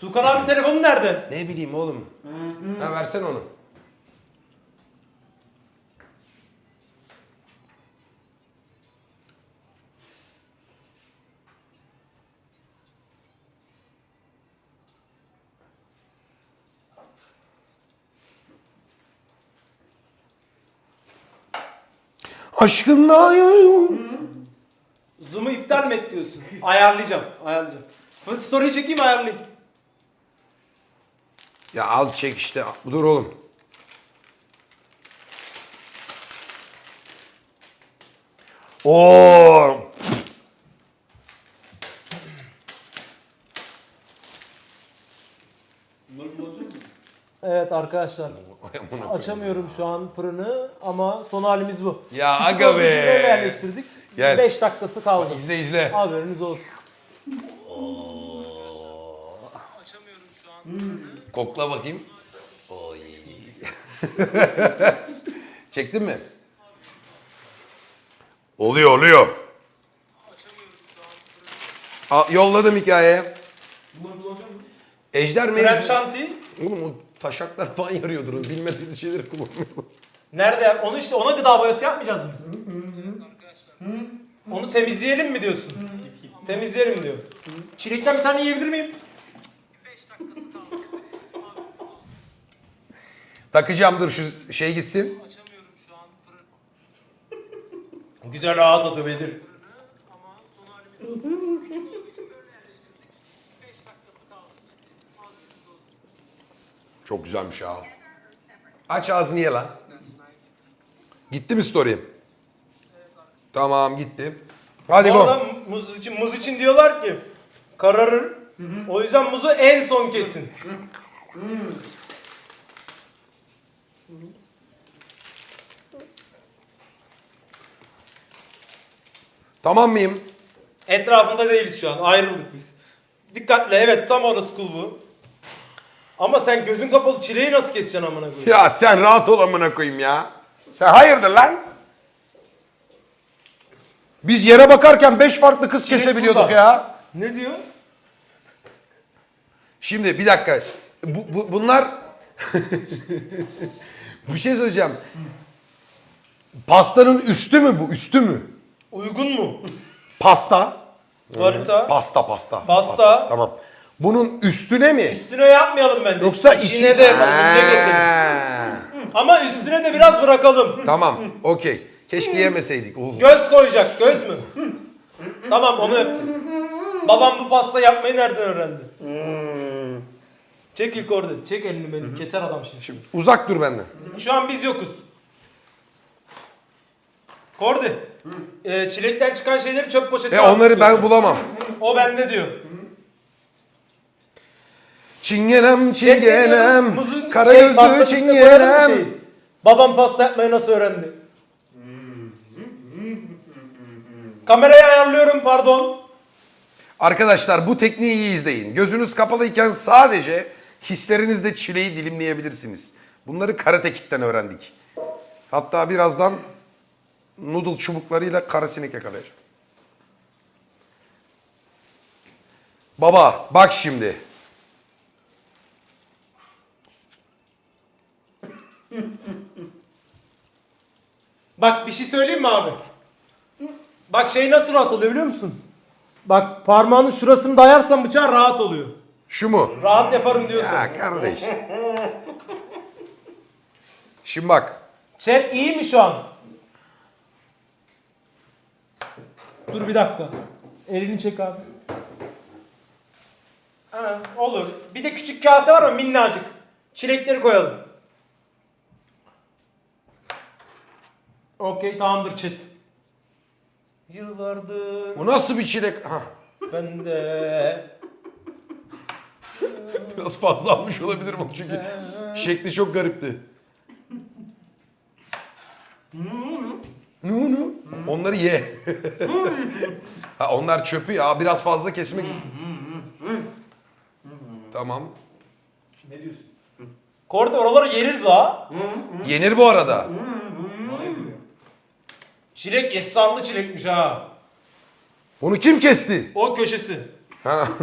Tukan abi telefonu nerede? Ne bileyim oğlum. Ha versen onu. Aşkında Zoom'u iptal mi et diyorsun? Ayarlayacağım. Ayarlayacağım. Story çekeyim ayarlayayım. Ya al çek işte. Dur oğlum. Oo. Evet arkadaşlar. Açamıyorum şu an fırını ama son halimiz bu. Ya aga be. Yerleştirdik. Gel. 5 dakikası kaldı. İzle izle. Haberiniz olsun. Kokla bakayım. Oy. Çektin mi? Oluyor oluyor. Aa, yolladım hikayeye. Ejder Grand mevzi. Shanty. Oğlum o taşaklar falan yarıyordur. o Bilmediğiniz şeyleri kullanmıyor. Nerede? Onu işte ona gıda boyası yapmayacağız mı biz? Onu temizleyelim mi diyorsun? Temizleyelim diyor. Çilekten bir tane yiyebilir miyim? Takacağım dur şu şey gitsin. Güzel rahat atı Bedir. Çok güzelmiş ha. Aç ağzını ye lan. Gitti mi story? Tamam gitti. Hadi Orada go. muz için, muz için diyorlar ki kararır. O yüzden muzu en son kesin. Tamam mıyım? Etrafında değiliz şu an. Ayrıldık biz. Dikkatle evet tam orası kul bu. Ama sen gözün kapalı çileği nasıl keseceksin amına koyayım? Ya sen rahat ol amına koyayım ya. Sen hayırdır lan? Biz yere bakarken beş farklı kız Çilek kesebiliyorduk burada. ya. Ne diyor? Şimdi bir dakika. Bu, bu- bunlar... bir şey söyleyeceğim. Pastanın üstü mü bu? Üstü mü? Uygun mu? Pasta. Harita. Pasta pasta. Pasta. Tamam. Bunun üstüne mi? Üstüne yapmayalım bence. Yoksa İçine de yapalım. Ha. Ama üstüne de biraz bırakalım. Tamam. Okey. Keşke yemeseydik. Oğlum. Göz koyacak. Göz mü? tamam onu yapacağız. Babam bu pasta yapmayı nereden öğrendi? Çek ilk orada. Çek elini beni. Keser adam şimdi. Uzak dur benden. Şu an biz yokuz. Kordi. E, çilekten çıkan şeyleri çöp poşetine E onları ben bulamam. O bende diyor. Çingenem Şey çingenem. Muzun Kara şey, pastanın gözlü üstüne mı çingenem. şeyi? Babam pasta yapmayı nasıl öğrendi? Kamerayı ayarlıyorum pardon. Arkadaşlar bu tekniği iyi izleyin. Gözünüz kapalıyken sadece hislerinizle çileyi dilimleyebilirsiniz. Bunları karate kitten öğrendik. Hatta birazdan noodle çubuklarıyla kara sinek yakalayacağım. Baba bak şimdi. Bak bir şey söyleyeyim mi abi? Bak şey nasıl rahat oluyor biliyor musun? Bak parmağının şurasını dayarsan bıçağın rahat oluyor. Şu mu? Rahat yaparım diyorsun. Ya kardeş. Şimdi bak. Chat iyi mi şu an? Dur bir dakika. Elini çek abi. Ha, olur. Bir de küçük kase var mı minnacık? Çilekleri koyalım. Okey tamamdır chat. Yıllardır Bu nasıl bir çilek? Ha. ben de Biraz fazla almış olabilirim onu çünkü şekli çok garipti. Nu nu. Onları ye. ha, onlar çöpü ya. Biraz fazla kesme. tamam. Ne diyorsun? Kordi oraları yeriz la. Yenir bu arada. Çilek efsanlı çilekmiş ha. Onu kim kesti? O köşesi. Ha.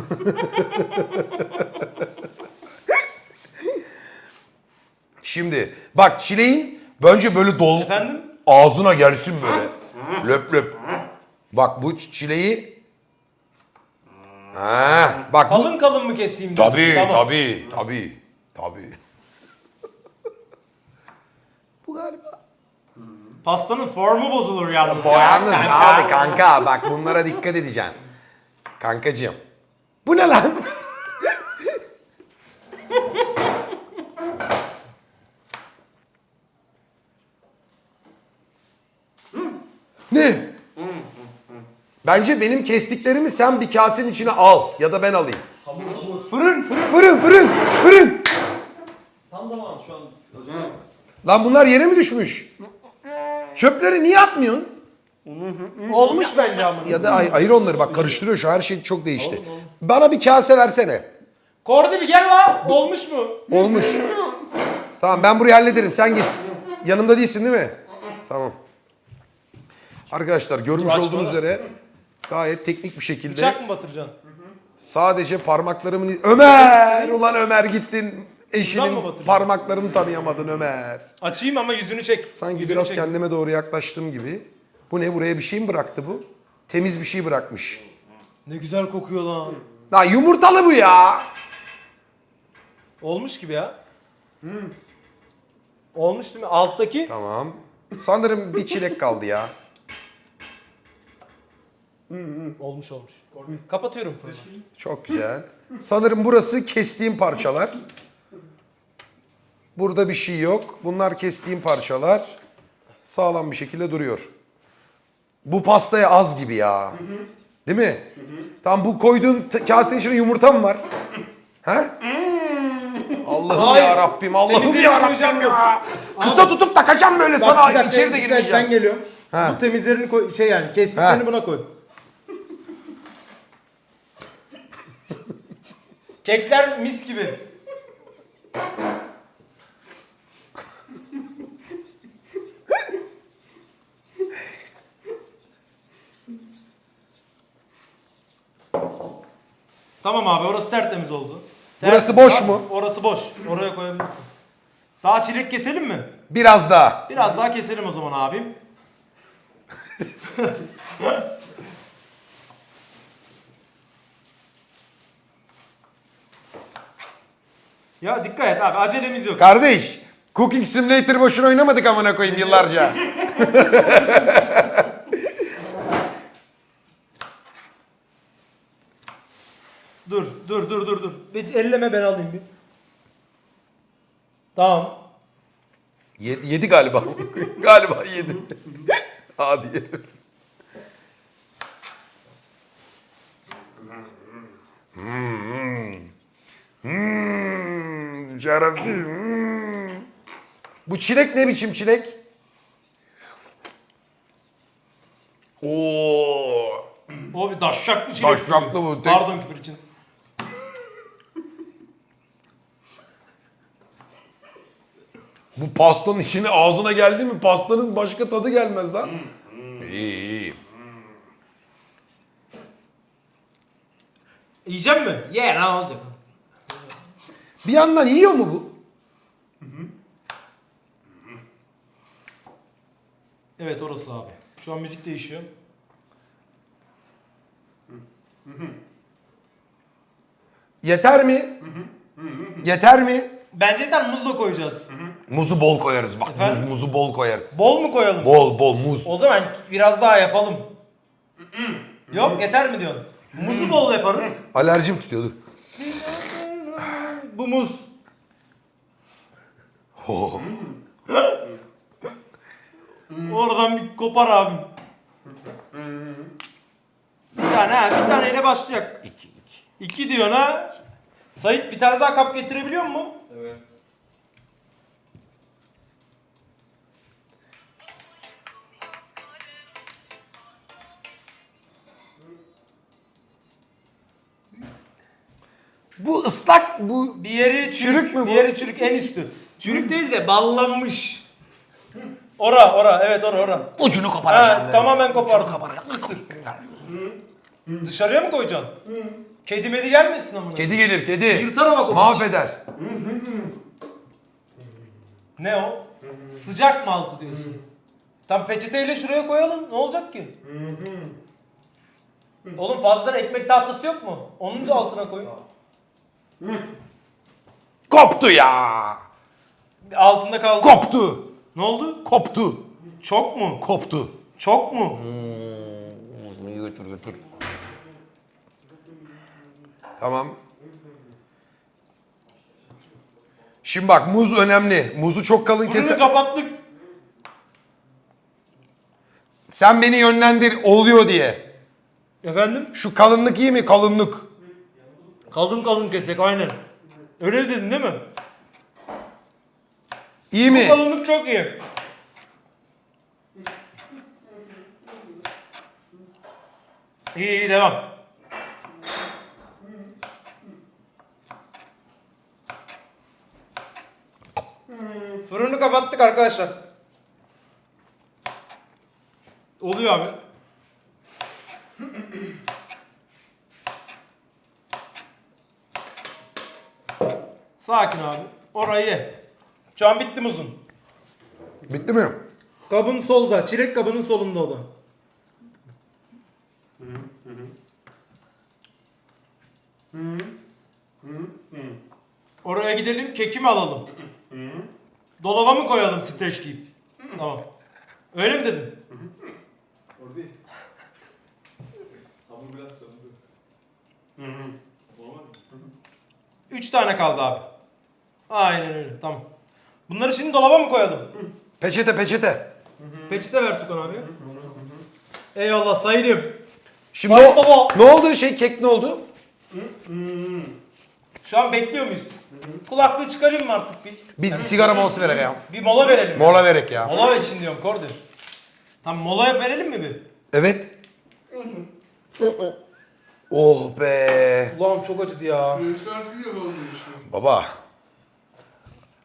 Şimdi bak çileğin bence böyle dol Efendim? ağzına gelsin böyle löp löp. Bak bu çileği Ha, bak bu Kalın kalın mı keseyim? diyorsun? tabii Tamam. tabii tabii tabii. bu galiba. Pastanın formu bozulur yalnız. Yalnız Ya. abi kanka bak bunlara dikkat edeceksin. Kankacığım. Bu ne lan? Ne? Bence benim kestiklerimi sen bir kasenin içine al ya da ben alayım. Fırın fırın. Fırın fırın fırın. Tam zaman şu an hocam. Lan bunlar yere mi düşmüş? Çöpleri niye atmıyorsun? Olmuş bence ama. Ya da ay- ayır onları bak karıştırıyor şu her şey çok değişti. Bana bir kase versene. Kordi bir gel la. Olmuş mu? Olmuş. Tamam ben burayı hallederim sen git. Yanımda değilsin değil mi? Tamam. Arkadaşlar görmüş Dur, açma olduğunuz üzere gayet teknik bir şekilde Bıçak mı batıracaksın? sadece parmaklarımın... Ömer! Ulan Ömer gittin. Mı Eşinin parmaklarını tanıyamadın Ömer. Açayım ama yüzünü çek. Sanki Yüzünü biraz çek. kendime doğru yaklaştım gibi. Bu ne buraya bir şey mi bıraktı bu? Temiz bir şey bırakmış. Ne güzel kokuyor lan. Lan yumurtalı bu ya. Olmuş gibi ya. Olmuş değil mi? Alttaki. Tamam. Sanırım bir çilek kaldı ya. Olmuş olmuş. Kapatıyorum fırını. Çok güzel. Sanırım burası kestiğim parçalar. Burada bir şey yok. Bunlar kestiğim parçalar. Sağlam bir şekilde duruyor. Bu pastaya az gibi ya. Değil mi? Tam bu koyduğun t- kasenin içine yumurta mı var? He? Allah'ım Hayır. ya Rabbim, Allah'ım ya koyacağım Rabbim yok. ya. Kısa tutup takacağım böyle Bak, sana bir dakika, içeri de dakika, Ben girmeyeceğim. geliyorum. Ha. Bu temizlerini koy, şey yani kestiklerini Ha. buna koy. Kekler mis gibi. Tamam abi orası tertemiz oldu. Burası boş mu? Orası boş. Oraya koyabilirsin. Daha çilek keselim mi? Biraz daha. Biraz daha keselim o zaman abim. ya dikkat et abi acelemiz yok. Kardeş, Cooking Simulator boşuna oynamadık amına koyayım yıllarca. Dur dur dur dur dur. Bir elleme ben alayım bir. Tamam. Yedi, yedi galiba. galiba yedi. Hadi herif. Şerefsiz. Hmm. Bu çilek ne biçim çilek? Oo. O bir daşşaklı çilek. Daşşaklı bu, tek- Pardon küfür için. Bu pastanın içine ağzına geldi mi pastanın başka tadı gelmez lan. İyi iyi. Yiyecek mi? Ye ne olacak? Bir yandan yiyor mu bu? Evet orası abi. Şu an müzik değişiyor. Yeter mi? Yeter mi? Bence yeter muz da koyacağız. Muzu bol koyarız bak. Efendim? Muz, muzu bol koyarız. Bol mu koyalım? Bol bol muz. O zaman biraz daha yapalım. Yok yeter mi diyorsun? Muzu bol yaparız. Alerjim tutuyordu. Bu muz. Oh. Oradan bir kopar abim. Bir tane ha, bir taneyle başlayacak. İki, iki. İki diyorsun ha. Sait bir tane daha kap getirebiliyor mu? Evet. Bu ıslak bu Bir yeri çürük, Çürük mü bu? Bir yeri çürük en üstü. Çürük değil de ballanmış. Ora ora evet ora ora. ucunu Ha, koparacağım. tamamen kopardım. Isır. Dışarıya mı koyacaksın? Kedi medi gelmesin ama. Kedi gelir kedi. Yırtar ama kopar. Mahveder. Ne o? Sıcak mı altı diyorsun? Tam peçeteyle şuraya koyalım. Ne olacak ki? Oğlum fazladan ekmek tahtası yok mu? Onun da altına koy. Koptu ya. Altında kaldı. Koptu. Ne oldu? Koptu. Çok mu? Koptu. Çok mu? Götür götür. Tamam. Şimdi bak muz önemli. Muzu çok kalın Bunu keser. kapattık. Sen beni yönlendir oluyor diye. Efendim? Şu kalınlık iyi mi? Kalınlık. Kalın kalın kesek aynen. Öyle dedin değil mi? İyi mi? Kalınlık çok iyi. İyi iyi devam. Fırını kapattık arkadaşlar. Oluyor abi. Sakin abi. Orayı ye. Şu an bitti muzun. Bitti mi? Kabın solda. Çilek kabının solunda o da. Oraya gidelim keki mi alalım? Dolaba mı koyalım streçleyip? Tamam. Öyle mi dedin? Orada değil. Hamur biraz söndü. Normal mi? Üç tane kaldı abi. Aynen öyle tamam. Bunları şimdi dolaba mı koyalım? Peçete peçete. Peçete ver Tukan abi. Eyvallah sayayım. Şimdi Vay o- baba. ne oldu şey kek ne oldu? Şu an bekliyor muyuz? Kulaklığı çıkarayım mı artık bir? Bir sigara molası verek ya. Bir mola verelim. Mola verek ya. Mola için diyorum Kordi. Tam mola verelim mi bir? Evet. oh be. Ulan çok acıdı ya. Baba.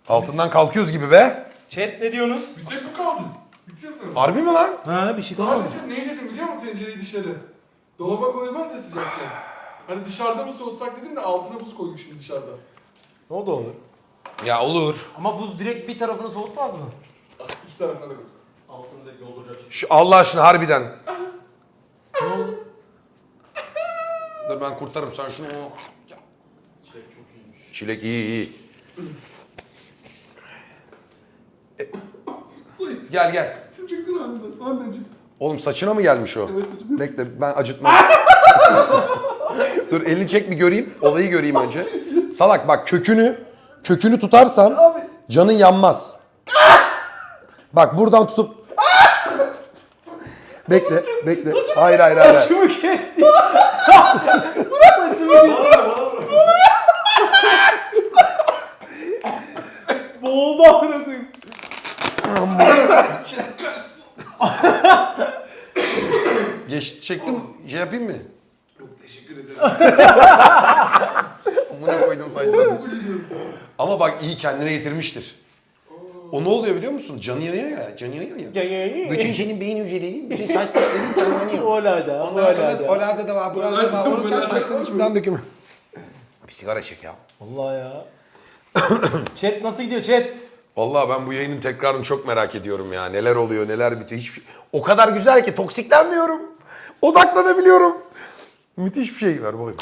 Altından kalkıyoruz gibi be. Chat ne diyorsunuz? Bir tek bu kaldı. Bitiyor mu? Harbi mi lan? Ha bir şey Sadece neyi dedim biliyor musun tencereyi dışarı? Dolaba koymaz ya sıcakken. Hani dışarıda mı soğutsak dedim de altına buz koyduk şimdi dışarıda. O da olur. Ya olur. Ama buz direkt bir tarafını soğutmaz mı? Ah, İki tarafına da koyduk. Altında da yollacak. Şu Allah aşkına harbiden. Ne oldu? Dur ben kurtarırım sen şunu. Çilek çok iyiymiş. Çilek iyi iyi. Gel gel. Şunu çeksene annemden. Anneciğim. Oğlum saçına mı gelmiş o? Evet saçım. Bekle ben acıtmam. Dur elini çek bir göreyim. Olayı göreyim önce. Salak bak kökünü kökünü tutarsan canın yanmaz. Bak buradan tutup Bekle, bekle. Hayır, hayır, hayır. hayır. Saçımı kesti. Boğuldu amına koyayım. Geç, çektim. Şey yapayım mı? Yok teşekkür ederim. Amına koydum saçlarını. Ama bak iyi kendine getirmiştir. O ne oluyor biliyor musun? Canı yanıyor ya. Canı yanıyor ya. Bütün senin beyin hücrelerin, bütün saçların canlanıyor. Ola da. Ondan sonra olada da var, burada da var. Olada, Orada olada. saçların içinden dökümü. Bir sigara çek ya. Allah ya. chat nasıl gidiyor chat? Vallahi ben bu yayının tekrarını çok merak ediyorum ya. Neler oluyor, neler bitiyor. Hiçbir şey... O kadar güzel ki toksiklenmiyorum. Odaklanabiliyorum. Müthiş bir şey var boy.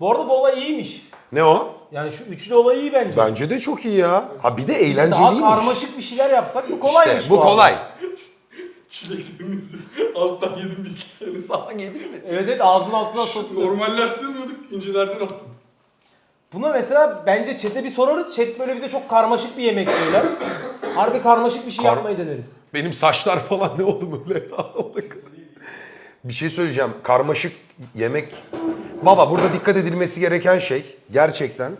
Bu arada bu olay iyiymiş. Ne o? Yani şu üçlü olay iyi bence. Bence de çok iyi ya. Ha bir de eğlenceliymiş. Daha karmaşık bir şeyler yapsak bu kolaymış. İşte bu arada. kolay. Çileklerinizi alttan yedim bir iki tane. Sana gelir mi? Evet evet ağzının altına soktu. Normaller sığmıyorduk incelerden attım. Buna mesela bence chat'e bir sorarız. Chat böyle bize çok karmaşık bir yemek söyler. Harbi karmaşık bir şey Kar- yapmayı deneriz. Benim saçlar falan ne oldu böyle? bir şey söyleyeceğim. Karmaşık yemek. Baba burada dikkat edilmesi gereken şey gerçekten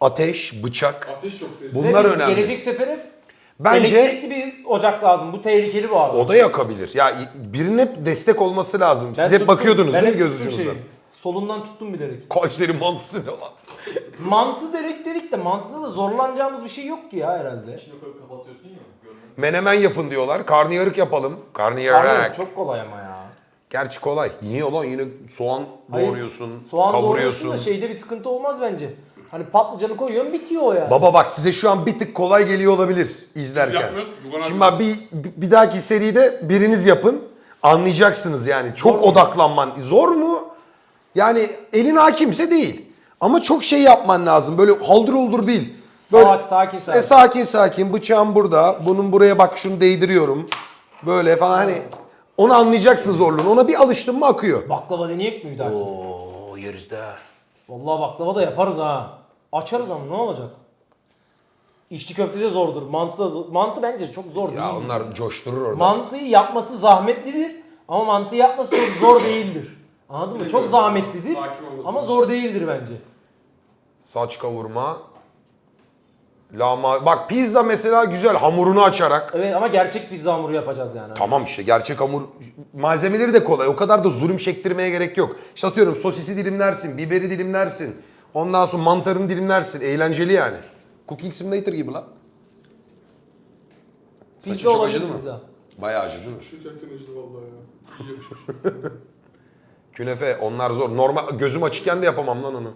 ateş, bıçak. Ateş çok sevdim. Bunlar Ve biz önemli. Gelecek sefere Bence elektrikli bir ocak lazım. Bu tehlikeli bu arada. o da yakabilir. Ya birinin hep destek olması lazım. Siz Ben hep tuttum. bakıyordunuz Ben değil mi hep göz tuttum ucunuzdan? şeyi. Solundan tuttum bilerek. Kayseri mantısı ne lan? Mantı dedik dedik de mantıda da zorlanacağımız bir şey yok ki ya herhalde. İçine koyup kapatıyorsun ya. Menemen yapın diyorlar. Karnıyarık yapalım. Karnıyarık. Pardon, çok kolay ama ya. Gerçi kolay. Niye olan yine soğan Hayır, doğruyorsun, Soğan kavuruyorsun. doğruyorsun da şeyde bir sıkıntı olmaz bence. Hani patlıcanı koyuyorsun bitiyor o yani. Baba bak size şu an bir tık kolay geliyor olabilir izlerken. yapmıyoruz ki, Dugan Şimdi abi. bak bir, bir dahaki seride biriniz yapın. Anlayacaksınız yani. Çok odaklanman. Zor mu? Yani elin hakimse değil. Ama çok şey yapman lazım. Böyle haldır uldur değil. Böyle Salak, sakin, E, sakin. sakin sakin. Bıçağım burada. Bunun buraya bak şunu değdiriyorum. Böyle falan hani onu anlayacaksın zorluğunu. Ona bir alıştın mı akıyor. Baklava deneyek mi bir dahaki? Oo yeriz de. Vallahi baklava da yaparız ha. Açarız ama ne olacak? İçli köfte de zordur. Mantı da zor. Mantı bence çok zor Ya değil. onlar coşturur orada. Mantıyı yapması zahmetlidir ama mantıyı yapması çok zor değildir. Anladın mı? Çok zahmetlidir Hakim ama zor değildir bence. Saç kavurma. Lama. Bak pizza mesela güzel hamurunu açarak. Evet ama gerçek pizza hamuru yapacağız yani. Tamam işte gerçek hamur malzemeleri de kolay. O kadar da zulüm çektirmeye gerek yok. İşte atıyorum sosisi dilimlersin, biberi dilimlersin. Ondan sonra mantarını dilimlersin. Eğlenceli yani. Cooking Simulator gibi lan. Saçın Pizza çok olabilir acıdı mı? pizza. Bayağı acıdı değil mi? Şu acıdı vallahi ya. İyi yapışmış. Künefe onlar zor. Normal gözüm açıkken de yapamam lan onu.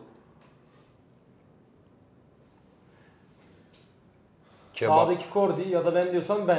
Kebap. Sağdaki Kordi ya da ben diyorsam ben.